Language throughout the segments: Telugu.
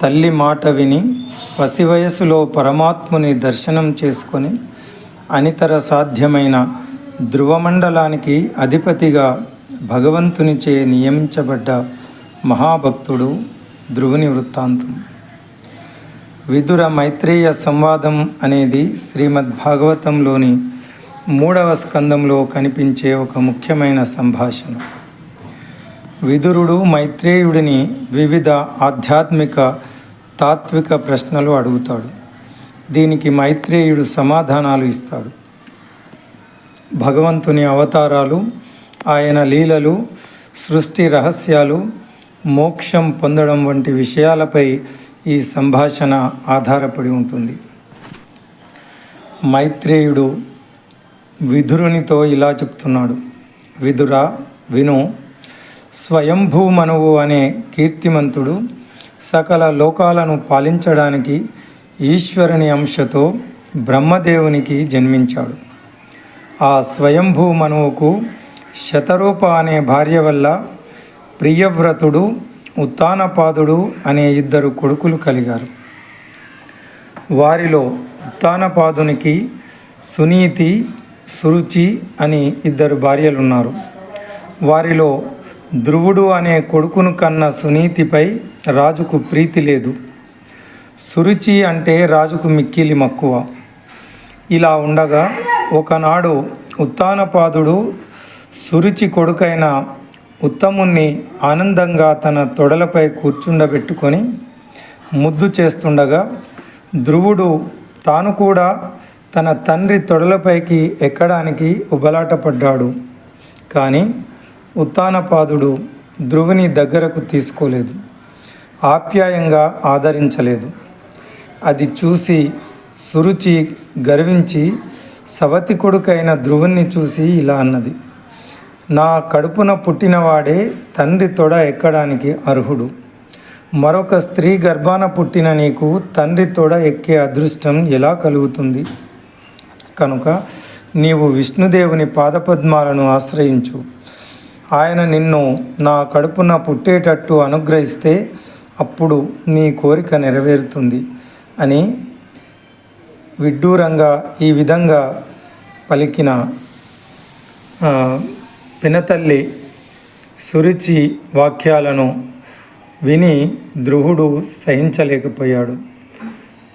తల్లి మాట విని పసివయసులో పరమాత్ముని దర్శనం చేసుకొని అనితర సాధ్యమైన ధ్రువమండలానికి అధిపతిగా భగవంతునిచే నియమించబడ్డ మహాభక్తుడు ధ్రువుని వృత్తాంతం. విదుర మైత్రేయ సంవాదం అనేది శ్రీమద్ భాగవతంలోని మూడవ స్కందంలో కనిపించే ఒక ముఖ్యమైన సంభాషణ. విదురుడు మైత్రేయుడిని వివిధ ఆధ్యాత్మిక తాత్విక ప్రశ్నలు అడుగుతాడు. దీనికి మైత్రేయుడు సమాధానాలు ఇస్తాడు. భగవంతుని అవతారాలు ఆయన లీలలు సృష్టి రహస్యాలు మోక్షం పొందడం వంటి విషయాలపై ఈ సంభాషణ ఆధారపడి ఉంటుంది. మైత్రేయుడు విధురునితో ఇలా చెప్తున్నాడు. విధుర విను స్వయంభూమనువు అనే కీర్తిమంతుడు సకల లోకాలను పాలించడానికి ఈశ్వరుని అంశతో బ్రహ్మదేవునికి జన్మించాడు. ఆ స్వయంభూమనువుకు శతరూప అనే భార్య వల్ల ప్రియవ్రతుడు ఉత్తానపాదుడు అనే ఇద్దరు కొడుకులు కలిగారు. వారిలో ఉత్తానపాదునికి సునీతి సురుచి అని ఇద్దరు భార్యలున్నారు. వారిలో ధ్రువుడు అనే కొడుకును కన్న సునీతిపై రాజుకు ప్రీతి లేదు. సురుచి అంటే రాజుకు మిక్కిలి మక్కువ. ఇలా ఉండగా ఒకనాడు ఉత్తానపాదుడు సురుచి కొడుకైన ఉత్తముణ్ణి ఆనందంగా తన తొడలపై కూర్చుండబెట్టుకొని ముద్దు చేస్తుండగా ధ్రువుడు తాను కూడా తన తండ్రి తొడలపైకి ఎక్కడానికి ఉబలాటపడ్డాడు. కానీ ఉత్తానపాదుడు ధ్రువుని దగ్గరకు తీసుకోలేదు. ఆప్యాయంగా ఆదరించలేదు. అది చూసి సురుచి గర్వించి సవతి కొడుకైన ధ్రువుణ్ణి చూసి ఇలా అన్నది నా కడుపున పుట్టినవాడే తండ్రి తొడ ఎక్కడానికి అర్హుడు? మరొక స్త్రీ గర్భాన పుట్టిన నీకు తండ్రి తొడ ఎక్కే అదృష్టం ఎలా కలుగుతుంది? కనుక నీవు విష్ణుదేవుని పాదపద్మాలను ఆశ్రయించు. ఆయన నిన్ను నా కడుపున పుట్టేటట్టు అనుగ్రహిస్తే అప్పుడు నీ కోరిక నెరవేరుతుంది అని విడ్డూరంగా ఈ విధంగా పలికిన పినతల్లి సురుచి వాక్యాలను విని ధ్రువుడు సహించలేకపోయాడు.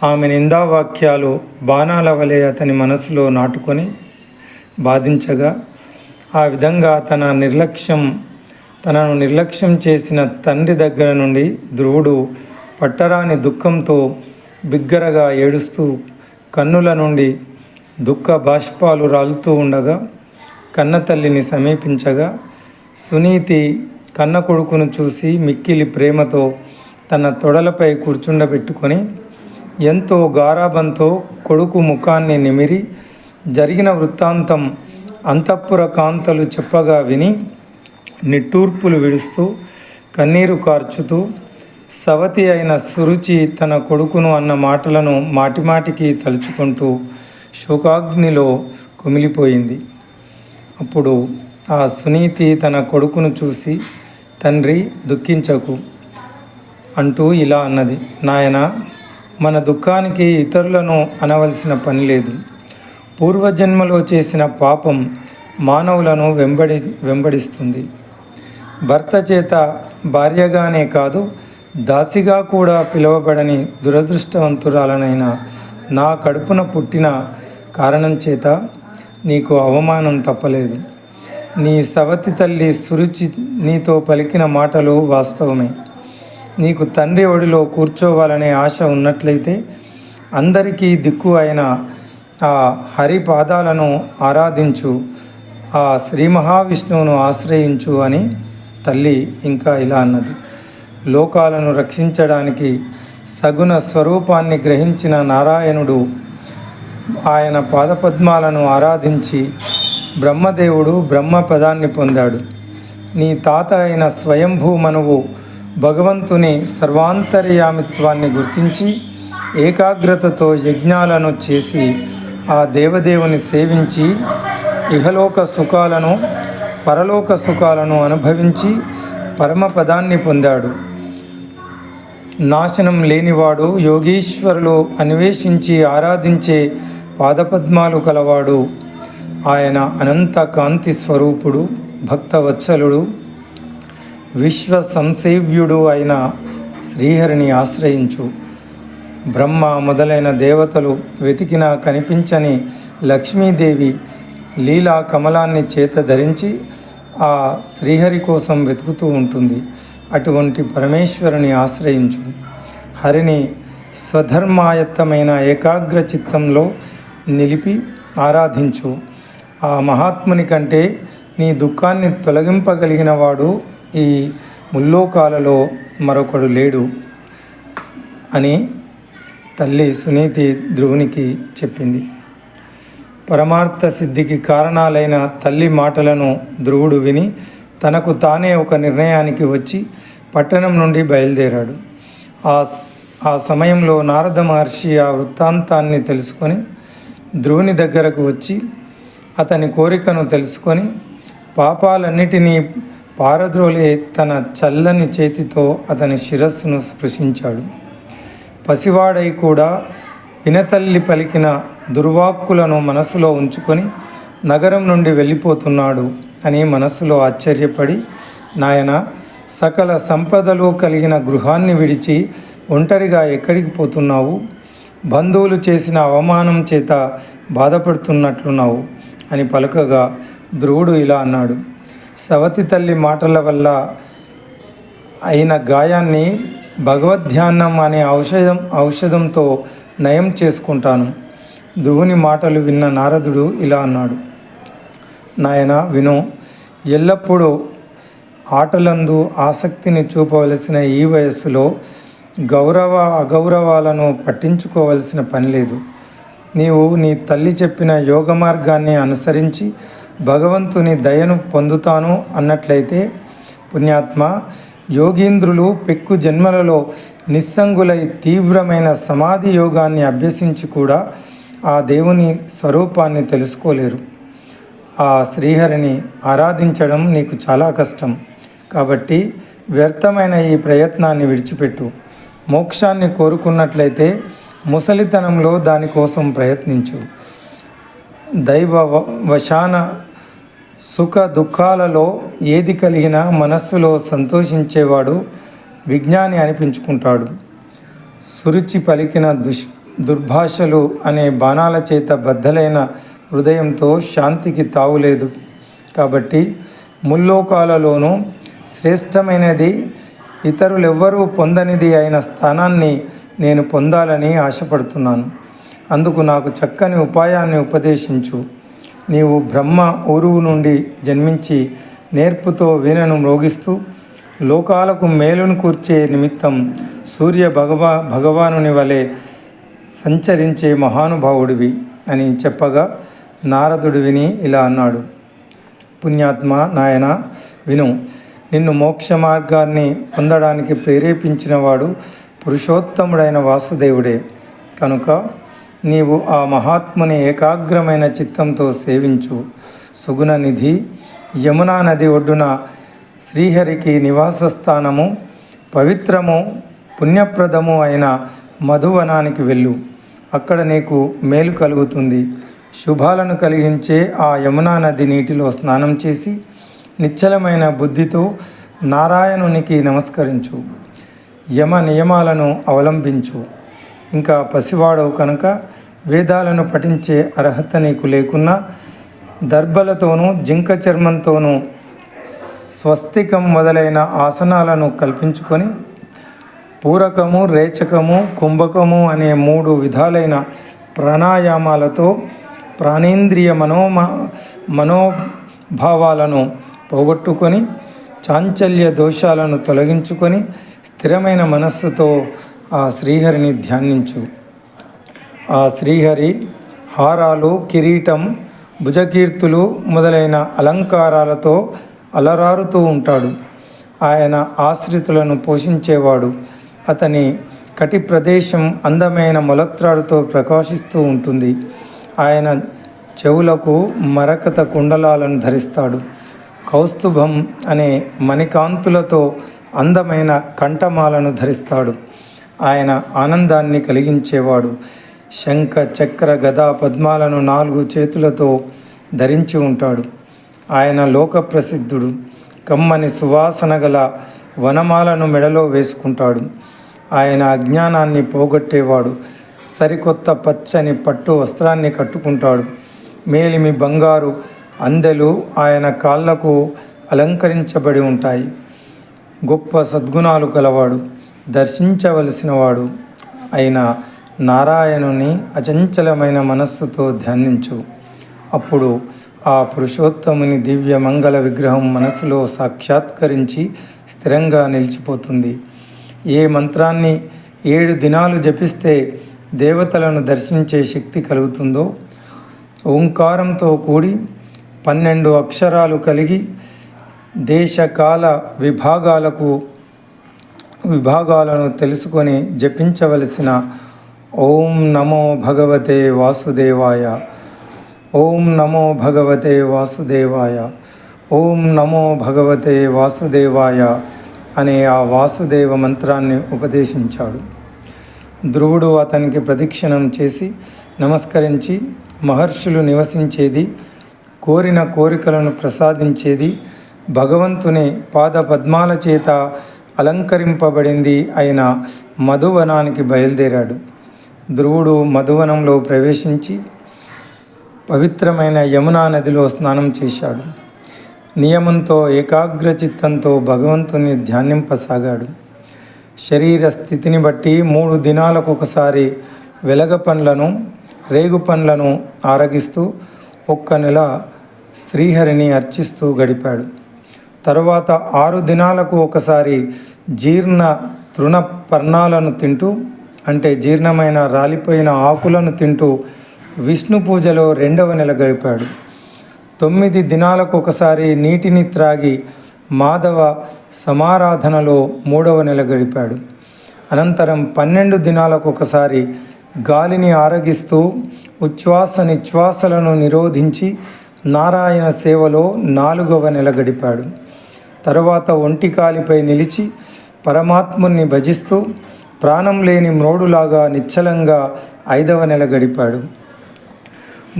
ఆమె నిందావాక్యాలు బాణాల వలె అతని మనసులో నాటుకొని బాధించగా ఆ విధంగా తన నిర్లక్ష్యం తనను నిర్లక్ష్యం చేసిన తండ్రి దగ్గర నుండి ధ్రువుడు పట్టరాని దుఃఖంతో బిగ్గరగా ఏడుస్తూ కన్నుల నుండి దుఃఖ బాష్పాలు రాలుతూ ఉండగా కన్నతల్లిని సమీపించగా సునీతి కన్న కొడుకును చూసి మిక్కిలి ప్రేమతో తన తొడలపై కూర్చుండబెట్టుకొని ఎంతో గారాబంతో కొడుకు ముఖాన్ని నిమిరి జరిగిన వృత్తాంతం అంతఃపుర కాంతలు చెప్పగా విని నిట్టూర్పులు విడుస్తూ కన్నీరు కార్చుతూ సవతి అయిన సురుచి తన కొడుకును అన్న మాటలను మాటిమాటికి తలుచుకుంటూ శోకాగ్నిలో కుమిలిపోయింది. అప్పుడు ఆ సునీతి తన కొడుకును చూసి తండ్రి దుఃఖించకు అంటూ ఇలా అన్నది. నాయన మన దుఃఖానికి ఇతరులను అనవలసిన పని లేదు. పూర్వజన్మలో చేసిన పాపం మానవులను వెంబడి వెంబడిస్తుంది. భర్త చేత భార్యగానే కాదు దాసిగా కూడా పిలువబడని దురదృష్టవంతురాలనైన నా కడుపున పుట్టిన కారణం చేత నీకు అవమానం తప్పలేదు. నీ సవతి తల్లి సురుచి నీతో పలికిన మాటలు వాస్తవమే. నీకు తండ్రి ఒడిలో కూర్చోవాలనే ఆశ ఉన్నట్లయితే అందరికీ దిక్కు అయిన ఆ హరిపాదాలను ఆరాధించు ఆ శ్రీ మహావిష్ణువును ఆశ్రయించు అని తల్లి ఇంకా ఇలా అన్నది. లోకాలను రక్షించడానికి సగుణ స్వరూపాన్ని గ్రహించిన నారాయణుడు ఆయన పాదపద్మాలను ఆరాధించి బ్రహ్మదేవుడు బ్రహ్మ పదాన్ని పొందాడు. నీ తాత అయిన స్వయంభూ మనువు భగవంతుని సర్వాంతర్యామిత్వాన్ని గుర్తించి ఏకాగ్రతతో యజ్ఞాలను చేసి ఆ దేవదేవుని సేవించి ఇహలోక సుఖాలను పరలోక సుఖాలను అనుభవించి పరమపదాన్ని పొందాడు. నాశనం లేనివాడు యోగీశ్వరులు అన్వేషించి ఆరాధించే పాదపద్మాలు కలవాడు. ఆయన అనంత కాంతి స్వరూపుడు భక్తవత్సలుడు విశ్వ సంసేవ్యుడు అయిన శ్రీహరిని ఆశ్రయించు. బ్రహ్మ మొదలైన దేవతలు వెతికినా కనిపించని లక్ష్మీదేవి లీలా కమలాన్ని చేత ధరించి ఆ శ్రీహరి కోసం వెతుకుతూ ఉంటుంది. అటువంటి పరమేశ్వరుని ఆశ్రయించు. హరిని స్వధర్మాయత్తమైన ఏకాగ్ర చిత్తంలో నిలిపి ఆరాధించు. ఆ మహాత్ముని కంటే నీ దుఃఖాన్ని తొలగింపగలిగిన వాడు ఈ ముల్లోకాలలో మరొకడు లేడు. అని తల్లి సునీతి ధ్రువునికి చెప్పింది. పరమార్థ సిద్ధికి కారణాలైన తల్లి మాటలను ధ్రువుడు విని తనకు తానే ఒక నిర్ణయానికి వచ్చి పట్టణం నుండి బయలుదేరాడు. ఆ ఆ సమయంలో నారద మహర్షి ఆ వృత్తాంతాన్ని తెలుసుకొని ధ్రువుని దగ్గరకు వచ్చి అతని కోరికను తెలుసుకొని పాపాలన్నిటినీ పారద్రోలే తన చల్లని చేతితో అతని శిరస్సును స్పృశించాడు. పసివాడై కూడా వినతల్లి పలికిన దుర్వాక్కులను మనసులో ఉంచుకొని నగరం నుండి వెళ్ళిపోతున్నాడు అని మనస్సులో ఆశ్చర్యపడి నాయన సకల సంపదలు కలిగిన గృహాన్ని విడిచి ఒంటరిగా ఎక్కడికి పోతున్నావు? బంధువులు చేసిన అవమానం చేత బాధపడుతున్నట్లున్నావు అని పలకగా ధ్రువుడు ఇలా అన్నాడు. సవతి తల్లి మాటల వల్ల అయిన గాయాన్ని భగవద్ధ్యానం అనే ఔషధం ఔషధంతో నయం చేసుకుంటాను. ధ్రువుని మాటలు విన్న నారదుడు ఇలా అన్నాడు. నాయన విను. ఎల్లప్పుడూ ఆటలందు ఆసక్తిని చూపవలసిన ఈ వయస్సులో గౌరవ అగౌరవాలను పట్టించుకోవలసిన పని లేదు. నీవు నీ తల్లి చెప్పిన యోగ మార్గాన్ని అనుసరించి భగవంతుని దయను పొందుతాను అన్నట్లయితే పుణ్యాత్మ యోగీంద్రులు పెక్కు జన్మలలో నిస్సంగులై తీవ్రమైన సమాధి యోగాన్ని అభ్యసించి కూడా ఆ దేవుని స్వరూపాన్ని తెలుసుకోలేరు. ఆ శ్రీహరిని ఆరాధించడం నీకు చాలా కష్టం. కాబట్టి వ్యర్థమైన ఈ ప్రయత్నాన్ని విడిచిపెట్టు. మోక్షాన్ని కోరుకున్నట్లయితే ముసలితనంలో దానికోసం ప్రయత్నించు. దైవ వశాన సుఖ దుఃఖాలలో ఏది కలిగినా మనస్సులో సంతోషించేవాడు విజ్ఞాని అనిపించుకుంటాడు. సురుచి పలికిన దుష్ దుర్భాషలు అనే బాణాల చేత బద్దలైన హృదయంతో శాంతికి తావులేదు. కాబట్టి ముల్లోకాలలోనూ శ్రేష్టమైనది ఇతరులెవ్వరూ పొందనిది అయిన స్థానాన్ని నేను పొందాలని ఆశపడుతున్నాను. అందుకు నాకు చక్కని ఉపాయాన్ని ఉపదేశించు. నీవు బ్రహ్మ ఊరువు నుండి జన్మించి నేర్పుతో వీణను మ్రోగిస్తూ లోకాలకు మేలును కూర్చే నిమిత్తం సూర్య భగవా భగవానుని వలె సంచరించే మహానుభావుడివి అని చెప్పగా నారదుడు విని ఇలా అన్నాడు. పుణ్యాత్మ నాయన విను. నిన్ను మోక్ష మార్గాన్ని పొందడానికి ప్రేరేపించినవాడు పురుషోత్తముడైన వాసుదేవుడే. కనుక నీవు ఆ మహాత్ముని ఏకాగ్రమైన చిత్తంతో సేవించు. సుగుణ నిధి యమునా నది ఒడ్డున శ్రీహరికి నివాస స్థానము పవిత్రము పుణ్యప్రదము అయిన మధువనానికి వెళ్ళు. అక్కడ నీకు మేలు కలుగుతుంది. శుభాలను కలిగించే ఆ యమునా నది నీటిలో స్నానం చేసి నిశ్చలమైన బుద్ధితో నారాయణునికి నమస్కరించు. యమ నియమాలను అవలంబించు. ఇంకా పసివాడవు కనుక వేదాలను పఠించే అర్హత నీకు లేకున్నా దర్భలతోనూ జింక చర్మంతోనూ స్వస్తికం మొదలైన ఆసనాలను కల్పించుకొని పూరకము రేచకము కుంభకము అనే మూడు విధాలైన ప్రాణాయామాలతో ప్రాణేంద్రియ మనోమ మనోభావాలను పోగొట్టుకొని చాంచల్య దోషాలను తొలగించుకొని స్థిరమైన మనస్సుతో ఆ శ్రీహరిని ధ్యానించు. ఆ శ్రీహరి హారాలు కిరీటం భుజకీర్తులు మొదలైన అలంకారాలతో అలరారుతూ ఉంటాడు. ఆయన ఆశ్రితులను పోషించేవాడు. అతని కటి ప్రదేశం అందమైన మొలత్రాడుతో ప్రకాశిస్తూ ఉంటుంది. ఆయన చెవులకు మరకత కుండలాలను ధరిస్తాడు. కౌస్తుభం అనే మణికాంతులతో అందమైన కంఠమాలను ధరిస్తాడు. ఆయన ఆనందాన్ని కలిగించేవాడు. శంఖ చక్ర గదా పద్మాలను నాలుగు చేతులతో ధరించి ఉంటాడు. ఆయన లోక ప్రసిద్ధుడు కమ్మని సువాసన గల వనమాలను మెడలో వేసుకుంటాడు. ఆయన అజ్ఞానాన్ని పోగొట్టేవాడు. సరికొత్త పచ్చని పట్టు వస్త్రాన్ని కట్టుకుంటాడు. మేలిమి బంగారు అందెలు ఆయన కాళ్ళకు అలంకరించబడి ఉంటాయి. గొప్ప సద్గుణాలు కలవాడు. దర్శించవలసినవాడు అయిన నారాయణుని అచంచలమైన మనస్సుతో ధ్యానించు. అప్పుడు ఆ పురుషోత్తముని దివ్య మంగళ విగ్రహం మనసులో సాక్షాత్కరించి స్థిరంగా నిలిచిపోతుంది. ఏ మంత్రాన్ని ఏడు దినాలు జపిస్తే దేవతలను దర్శించే శక్తి కలుగుతుందో ఓంకారంతో కూడి పన్నెండు అక్షరాలు కలిగి దేశకాల విభాగాలకు విభాగాలను తెలుసుకొని జపించవలసిన ఓం నమో భగవతే వాసుదేవాయ ఓం నమో భగవతే వాసుదేవాయ ఓం నమో భగవతే వాసుదేవాయ అనే ఆ వాసుదేవ మంత్రాన్ని ఉపదేశించాడు. ధ్రువుడు అతనికి ప్రదక్షిణం చేసి నమస్కరించి మహర్షులు నివసించేది కోరిన కోరికలను ప్రసాదించేది భగవంతుని పాద పద్మాల చేత అలంకరింపబడింది అయిన మధువనానికి బయలుదేరాడు. ధ్రువుడు మధువనంలో ప్రవేశించి పవిత్రమైన యమునా నదిలో స్నానం చేశాడు. నియమంతో ఏకాగ్ర చిత్తంతో భగవంతుని ధ్యానింపసాగాడు. శరీర స్థితిని బట్టి మూడు దినాలకు ఒకసారి వెలగ పండ్లను రేగు పండ్లను ఆరగిస్తూ ఒక్క నెల శ్రీహరిని అర్చిస్తూ గడిపాడు. తరువాత ఆరు దినాలకు ఒకసారి జీర్ణ తృణ పర్ణాలను తింటూ అంటే జీర్ణమైన రాలిపోయిన ఆకులను తింటూ విష్ణు పూజలో రెండవ నెల గడిపాడు. తొమ్మిది దినాలకు ఒకసారి నీటిని త్రాగి మాధవ సమారాధనలో మూడవ నెల గడిపాడు. అనంతరం పన్నెండు దినాలకు ఒకసారి గాలిని ఆరగిస్తూ ఉచ్ఛ్వాస నిశ్వాసలను నిరోధించి నారాయణ సేవలో నాలుగవ నెల గడిపాడు. తరువాత ఒంటికాలిపై నిలిచి పరమాత్ముని భజిస్తూ ప్రాణం లేని మ్రోడులాగా నిశ్చలంగా ఐదవ నెల గడిపాడు.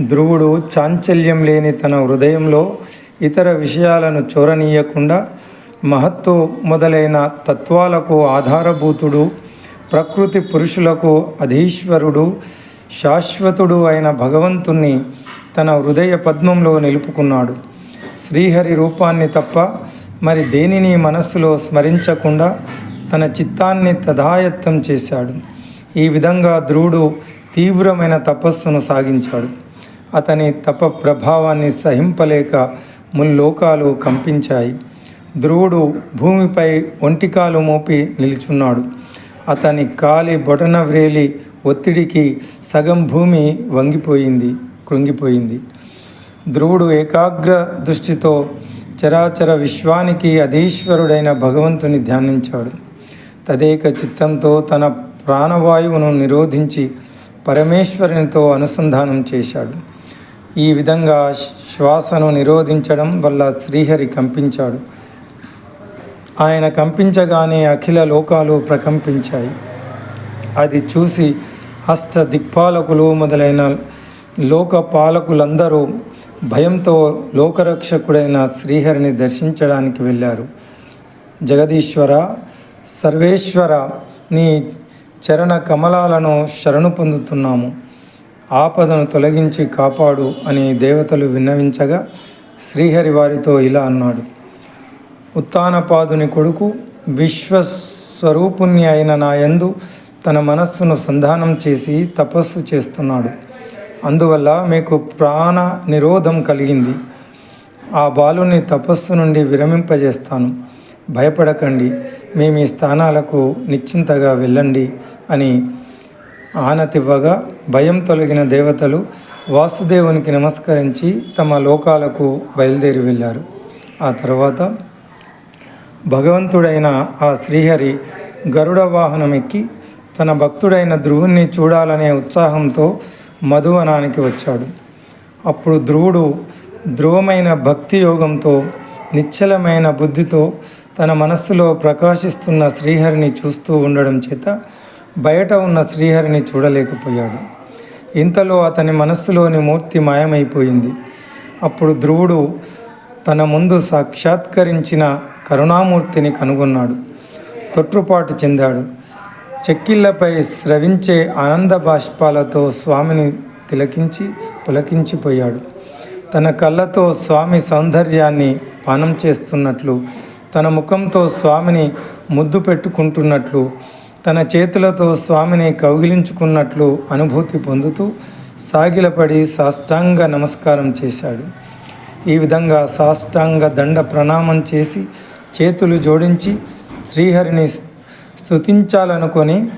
ధ్రువుడు చాంచల్యం లేని తన హృదయంలో ఇతర విషయాలను చోరనీయకుండా మహత్తు మొదలైన తత్వాలకు ఆధారభూతుడు ప్రకృతి పురుషులకు అధీశ్వరుడు శాశ్వతుడు అయిన భగవంతుణ్ణి తన హృదయ పద్మంలో నిలుపుకున్నాడు. శ్రీహరి రూపాన్ని తప్ప మరి దేనిని మనస్సులో స్మరించకుండా తన చిత్తాన్ని తథాయత్తం చేశాడు. ఈ విధంగా ధ్రువుడు తీవ్రమైన తపస్సును సాగించాడు. అతని తప ప్రభావాన్ని సహింపలేక ముల్లోకాలు కంపించాయి. ధ్రువుడు భూమిపై ఒంటికాలు మోపి నిల్చున్నాడు. అతని కాలి బొటన వ్రేలి ఒత్తిడికి సగం భూమి వంగిపోయింది కృంగిపోయింది. ధ్రువుడు ఏకాగ్ర దృష్టితో చరాచర విశ్వానికి అధీశ్వరుడైన భగవంతుని ధ్యానించాడు. తదేక చిత్తంతో తన ప్రాణవాయువును నిరోధించి పరమేశ్వరునితో అనుసంధానం చేశాడు. ఈ విధంగా శ్వాసను నిరోధించడం వల్ల శ్రీహరి కంపించాడు. ఆయన కంపించగానే అఖిల లోకాలు ప్రకంపించాయి. అది చూసి అష్ట దిక్పాలకులు మొదలైన లోక పాలకులందరూ భయంతో లోకరక్షకుడైన శ్రీహరిని దర్శించడానికి వెళ్ళారు. జగదీశ్వర సర్వేశ్వర నీ చరణ కమలాలను శరణు పొందుతున్నాము. ఆపదను తొలగించి కాపాడు అని దేవతలు విన్నవించగా శ్రీహరి వారితో ఇలా అన్నాడు. ఉత్తానపాదుని కొడుకు విశ్వస్వరూపుణ్ణి అయిన నాయందు తన మనస్సును సంధానం చేసి తపస్సు చేస్తున్నాడు. అందువల్ల మీకు ప్రాణ నిరోధం కలిగింది. ఆ బాలుని తపస్సు నుండి విరమింపజేస్తాను. భయపడకండి. మీ మీ స్థానాలకు నిశ్చింతగా వెళ్ళండి అని ఆనతివ్వగా భయం తొలగిన దేవతలు వాసుదేవునికి నమస్కరించి తమ లోకాలకు బయలుదేరి వెళ్ళారు. ఆ తర్వాత భగవంతుడైన ఆ శ్రీహరి గరుడ వాహనం ఎక్కి తన భక్తుడైన ధ్రువుణ్ణి చూడాలనే ఉత్సాహంతో మధువనానికి వచ్చాడు. అప్పుడు ధ్రువుడు ధ్రువమైన భక్తి యోగంతో నిశ్చలమైన బుద్ధితో తన మనస్సులో ప్రకాశిస్తున్న శ్రీహరిని చూస్తూ ఉండడం చేత బయట ఉన్న శ్రీహరిని చూడలేకపోయాడు. ఇంతలో అతని మనస్సులోని మూర్తి మాయమైపోయింది. అప్పుడు ధ్రువుడు తన ముందు సాక్షాత్కరించిన కరుణామూర్తిని కనుగొన్నాడు. తొట్టుపాటు చెందాడు. చెక్కిళ్ళపై స్రవించే ఆనంద బాష్పాలతో స్వామిని తిలకించి పులకించిపోయాడు. తన కళ్ళతో స్వామి సౌందర్యాన్ని పానం చేస్తున్నట్లు తన ముఖంతో స్వామిని ముద్దు పెట్టుకుంటున్నట్లు తన చేతులతో స్వామిని కౌగిలించుకున్నట్లు అనుభూతి పొందుతూ సాగిలపడి సాష్టాంగ నమస్కారం చేశాడు. ఈ విధంగా సాష్టాంగ దండ ప్రణామం చేసి చేతులు జోడించి శ్రీహరిని స్తుతించాలనుకొని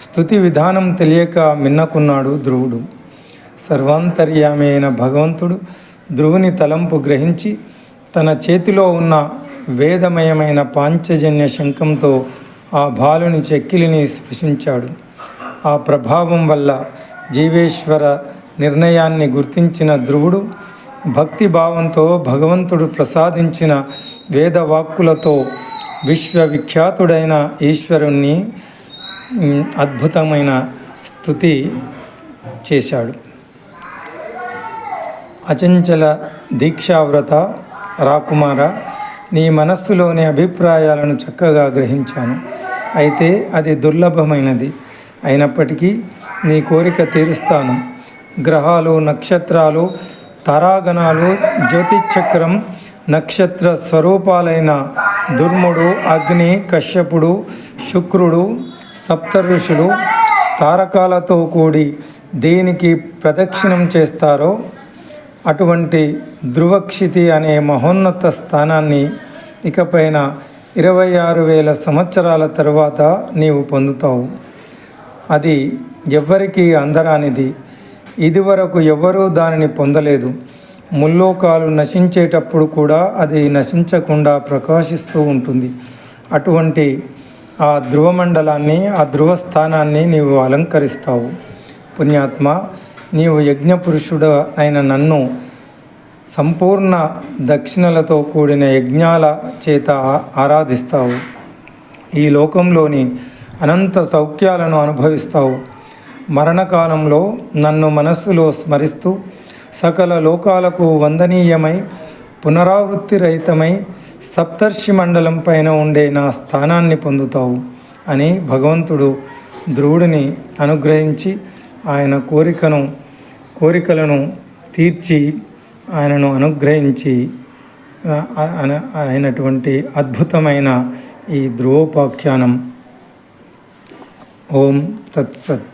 స్థుతి విధానం తెలియక మిన్నకున్నాడు ధ్రువుడు. సర్వాంతర్యామి అయిన భగవంతుడు ధ్రువుని తలంపు గ్రహించి తన చేతిలో ఉన్న వేదమయమైన పాంచజన్య శంఖంతో ఆ బాలుని చెక్కిలిని స్పృశించాడు. ఆ ప్రభావం వల్ల జీవేశ్వర నిర్ణయాన్ని గుర్తించిన ధ్రువుడు భక్తిభావంతో భగవంతుడు ప్రసాదించిన వేదవాక్కులతో విశ్వవిఖ్యాతుడైన ఈశ్వరుణ్ణి అద్భుతమైన స్థుతి చేశాడు. అచంచల దీక్షావ్రత రాకుమార నీ మనస్సులోని అభిప్రాయాలను చక్కగా గ్రహించాను. అయితే అది దుర్లభమైనది. అయినప్పటికీ నీ కోరిక తీరుస్తాను. గ్రహాలు నక్షత్రాలు తారాగణాలు జ్యోతిచక్రం నక్షత్ర స్వరూపాలైన దుర్ముడు అగ్ని కశ్యపుడు శుక్రుడు సప్తఋషులు తారకాలతో కూడి దేనికి ప్రదక్షిణం చేస్తారో అటువంటి ధ్రువక్షితి అనే మహోన్నత స్థానాన్ని ఇకపైన ఇరవై ఆరు వేల సంవత్సరాల తరువాత నీవు పొందుతావు. అది ఎవ్వరికీ అందరానిది. ఇదివరకు ఎవరూ దానిని పొందలేదు. ముల్లోకాలు నశించేటప్పుడు కూడా అది నశించకుండా ప్రకాశిస్తూ ఉంటుంది. అటువంటి ఆ ధ్రువమండలాన్ని ఆ ధ్రువస్థానాన్ని నీవు అలంకరిస్తావు. పుణ్యాత్మ నీవు యజ్ఞపురుషుడు అయిన నన్ను సంపూర్ణ దక్షిణలతో కూడిన యజ్ఞాల చేత ఆరాధిస్తావు. ఈ లోకంలోని అనంత సౌఖ్యాలను అనుభవిస్తావు. మరణకాలంలో నన్ను మనస్సులో స్మరిస్తూ సకల లోకాలకు వందనీయమై పునరావృత్తి రహితమై సప్తర్షి మండలం పైన ఉండే నా స్థానాన్ని పొందుతావు అని భగవంతుడు ధ్రువుడిని అనుగ్రహించి ఆయన కోరికను కోరికలను తీర్చి ఆయనను అనుగ్రహించి అయినటువంటి అద్భుతమైన ఈ ధ్రువోపాఖ్యానం ఓం తత్సత్.